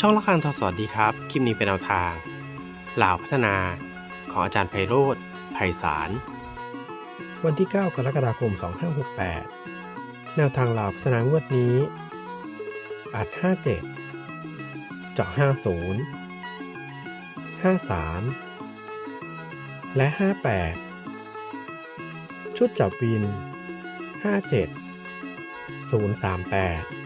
ช่องละครทอสวัสดีครับ คลิปนี้เป็นแนวทางลาวพัฒนา ของอาจารย์ไพโรธไพศาล วันที่ 9 กรกฎาคม 2568 แนวทางลาวพัฒนางวดนี้ อาจ 57 เจาะ 50 53 และ 58 ชุดจับวิน 57 038